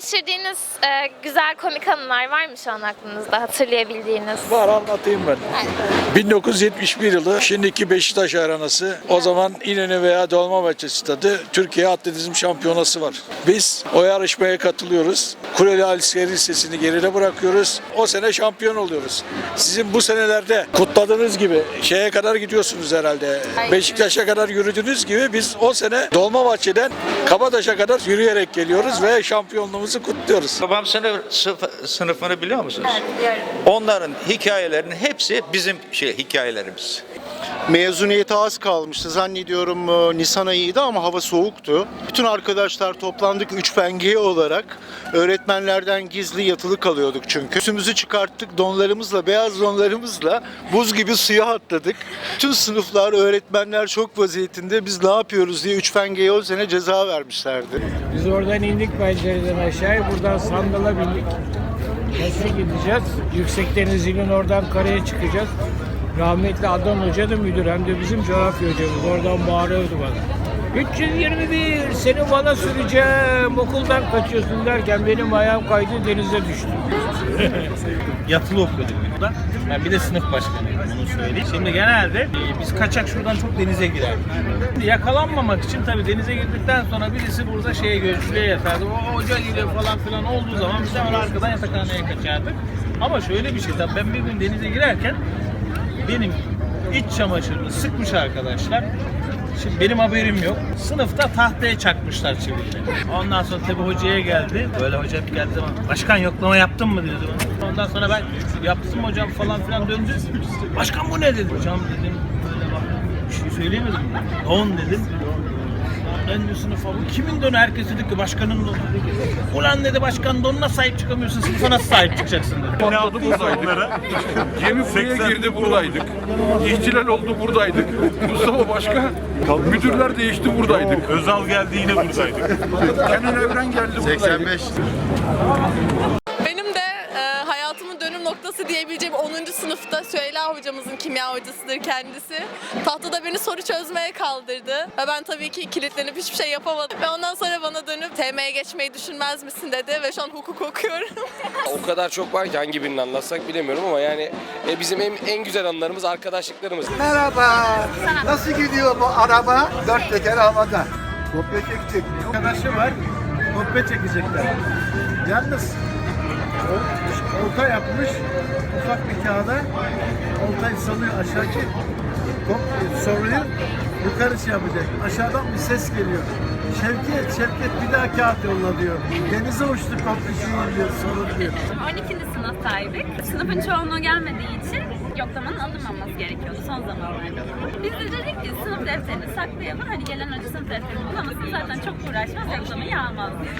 geçirdiğiniz e, güzel komik anılar var mı şu an aklınızda hatırlayabildiğiniz? Var anlatayım ben. 1971 yılı şimdiki Beşiktaş arenası. O zaman İnönü veya Dolmabahçe stadı Türkiye Atletizm Şampiyonası var. Biz o yarışmaya katılıyoruz. Kuleli Askeri Lisesi'ni geride bırakıyoruz. O sene şampiyon oluyoruz. Sizin bu senelerde kutladığınız gibi şeye kadar gidiyorsunuz herhalde. Beşiktaş'a kadar yürüdüğünüz gibi biz o sene Dolmabahçe'den Kabataş'a kadar yürüyerek geliyoruz ve şampiyonluğumuzu kutluyoruz. Babam sınıf, sınıf- sınıfını biliyor musunuz? biliyorum. Onların hikayelerinin hepsi bizim şey hikayelerimiz. Mezuniyete az kalmıştı. Zannediyorum e, Nisan ayıydı ama hava soğuktu. Bütün arkadaşlar toplandık 3 penge olarak. Öğretmenlerden gizli yatılı kalıyorduk çünkü. Üstümüzü çıkarttık donlarımızla, beyaz donlarımızla buz gibi suya atladık. Tüm sınıflar, öğretmenler çok vaziyetinde biz ne yapıyoruz diye 3 pengeye o sene ceza vermişlerdi. Biz oradan indik pencereden aşağıya. Buradan sandala bindik. Nasıl gideceğiz? Yüksek Denizli'nin oradan karaya çıkacağız. Rahmetli Adnan Hoca da müdür hem de bizim coğrafya hocamız. Oradan bağırıyordu bana. 321 seni bana süreceğim okuldan kaçıyorsun derken benim ayağım kaydı denize düştü. yatılı okuyorduk burada. Ben bir de sınıf başkanıydım onu söyleyeyim. Şimdi genelde e, biz kaçak şuradan çok denize girerdik. Yakalanmamak için tabii denize girdikten sonra birisi burada şeye gözcülüğe yatardı. O hoca geliyor falan filan olduğu zaman biz hemen arkadan yatakhaneye kaçardık. Ama şöyle bir şey tabii ben bir gün denize girerken benim iç çamaşırını sıkmış arkadaşlar. Şimdi benim haberim yok. Sınıfta tahtaya çakmışlar çiviyle. Ondan sonra tabii hocaya geldi. Böyle hocam geldi zaman başkan yoklama yaptın mı dedi bana. Ondan sonra ben yaptım hocam falan filan döndü. Başkan bu ne dedi. Hocam dedim böyle bak bir şey söyleyemedim. Don dedim ben diyor sınıfa bu kimin donu herkes dedi ki başkanın donu. Ulan dedi başkan donuna sahip çıkamıyorsun sınıfa nasıl sahip çıkacaksın dedi. Ne aldı buradaydık. Gemi buraya girdi buradaydık. İhtilal oldu buradaydık. Mustafa başka. Müdürler değişti buradaydık. Özal geldi yine buradaydık. Kenan Evren geldi buradaydık. 85. hocamızın kimya hocasıdır kendisi. Tahtada beni soru çözmeye kaldırdı. Ve ben tabii ki kilitlenip hiçbir şey yapamadım. Ve ondan sonra bana dönüp TM'ye geçmeyi düşünmez misin dedi ve şu an hukuk okuyorum. O kadar çok var ki hangi birini anlatsak bilemiyorum ama yani e, bizim en, en güzel anılarımız arkadaşlıklarımız. Merhaba. Nasıl gidiyor bu araba? Dört teker havada. Kopya çekecek. Arkadaşı var. Kopya çekecekler. Yalnız olta yapmış ufak bir kağıda oltayı salıyor aşağı ki kop- soruyu yukarı şey yapacak. Aşağıdan bir ses geliyor. Şevket, Şevket bir daha kağıt yolla diyor. Denize uçtu kopya şey diyor, soru diyor. 12. sınıftaydık. Sınıfın çoğunluğu gelmediği için yoklamanın alınmaması gerekiyordu son zamanlarda. Biz de dedik ki sınıf defterini saklayalım. Hani gelen hoca sınıf defterini bulamasın zaten çok uğraşmaz yoklamayı almaz diye.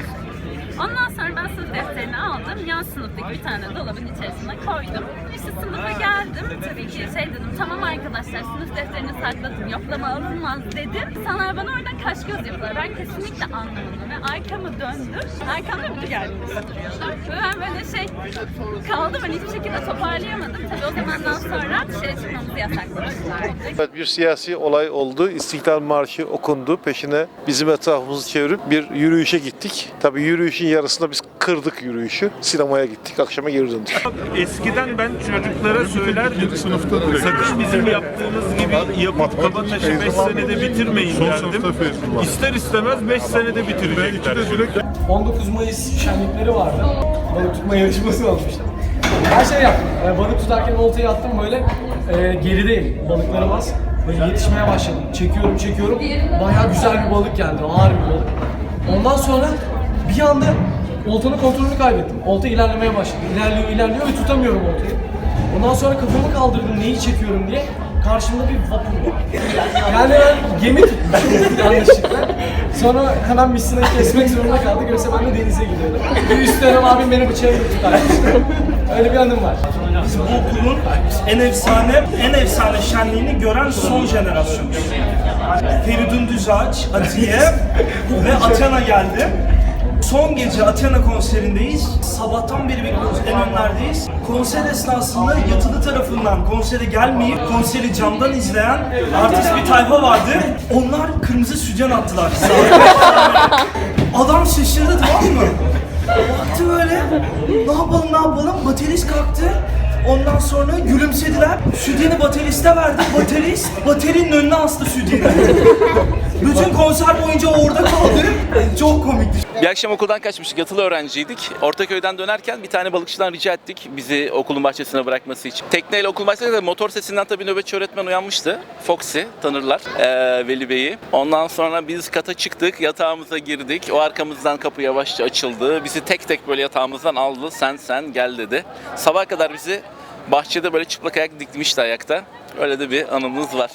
Ondan sonra ben sınıf defterini aldım. Yan sınıftaki bir tane dolabın içerisine koydum. İşte sınıfa geldim. Tabii ki şey dedim tamam arkadaşlar sınıf defterini sakladım. Yoklama alınmaz dedim. Sana bana oradan kaş göz yapıyorlar. Ben kesinlikle anlamadım. Ve arkamı döndüm. Arkamda geldi. Ve ben böyle şey kaldım. Hani hiçbir şekilde toparlayamadım. Tabii o zamandan sonra dışarı çıkmamızı yasaklamışlardı. Evet, bir siyasi olay oldu. İstiklal Marşı okundu. Peşine bizim etrafımızı çevirip bir yürüyüşe gittik. Tabii yürüyüşün yarısında biz kırdık yürüyüşü. Sinemaya gittik. Akşama geri döndük. Eskiden ben çocuklara söylerdim. Sakın bizim yaptığımız gibi yapıp Kabataş'ı 5 senede bitirmeyin derdim. İster istemez 5 senede bitirecekler. 19 Mayıs şenlikleri vardı. Balık tutma yarışması olmuştu. Her şey yaptım. Yani balık tutarken oltayı attım böyle e, gerideyim. Balıklarım az. Böyle yetişmeye başladım. Çekiyorum çekiyorum. Bayağı güzel bir balık geldi. Ağır bir balık. Ondan sonra bir anda oltanın kontrolünü kaybettim. Olta ilerlemeye başladı. İlerliyor ilerliyor ve tutamıyorum oltayı. Ondan sonra kafamı kaldırdım neyi çekiyorum diye. Karşımda bir vapur var. Yani ben gemi tutmuşum yanlışlıkla. Sonra hemen misinayı kesmek zorunda kaldık. Yoksa ben de denize gidiyordum. Bir üst dönem abim beni bıçağıyla tutarmıştı. Öyle bir anım var. Biz bu okulun en efsane, en efsane şenliğini gören son jenerasyon. Feridun Düzağaç, Atiye ve Athena geldi. Son gece Athena konserindeyiz. Sabahtan beri bekliyoruz, en önlerdeyiz. Konser esnasında yatılı tarafından konsere gelmeyip konseri camdan izleyen artist bir tayfa vardı. Onlar kırmızı sütyen attılar. Adam şaşırdı tamam mı? Baktı böyle. Ne yapalım ne yapalım? Baterist kalktı. Ondan sonra gülümsediler. Sütyeni bateriste verdi. Baterist baterinin önüne astı sütyeni. Bütün konser boyunca orada kaldı. Çok komikti. Bir akşam okuldan kaçmıştık, yatılı öğrenciydik. Ortaköy'den dönerken bir tane balıkçıdan rica ettik bizi okulun bahçesine bırakması için. Tekneyle okul bahçesinde motor sesinden tabii nöbetçi öğretmen uyanmıştı. Foxy, tanırlar ee, Veli Bey'i. Ondan sonra biz kata çıktık, yatağımıza girdik. O arkamızdan kapı yavaşça açıldı. Bizi tek tek böyle yatağımızdan aldı. Sen sen gel dedi. Sabah kadar bizi bahçede böyle çıplak ayak dikmişti ayakta. Öyle de bir anımız var.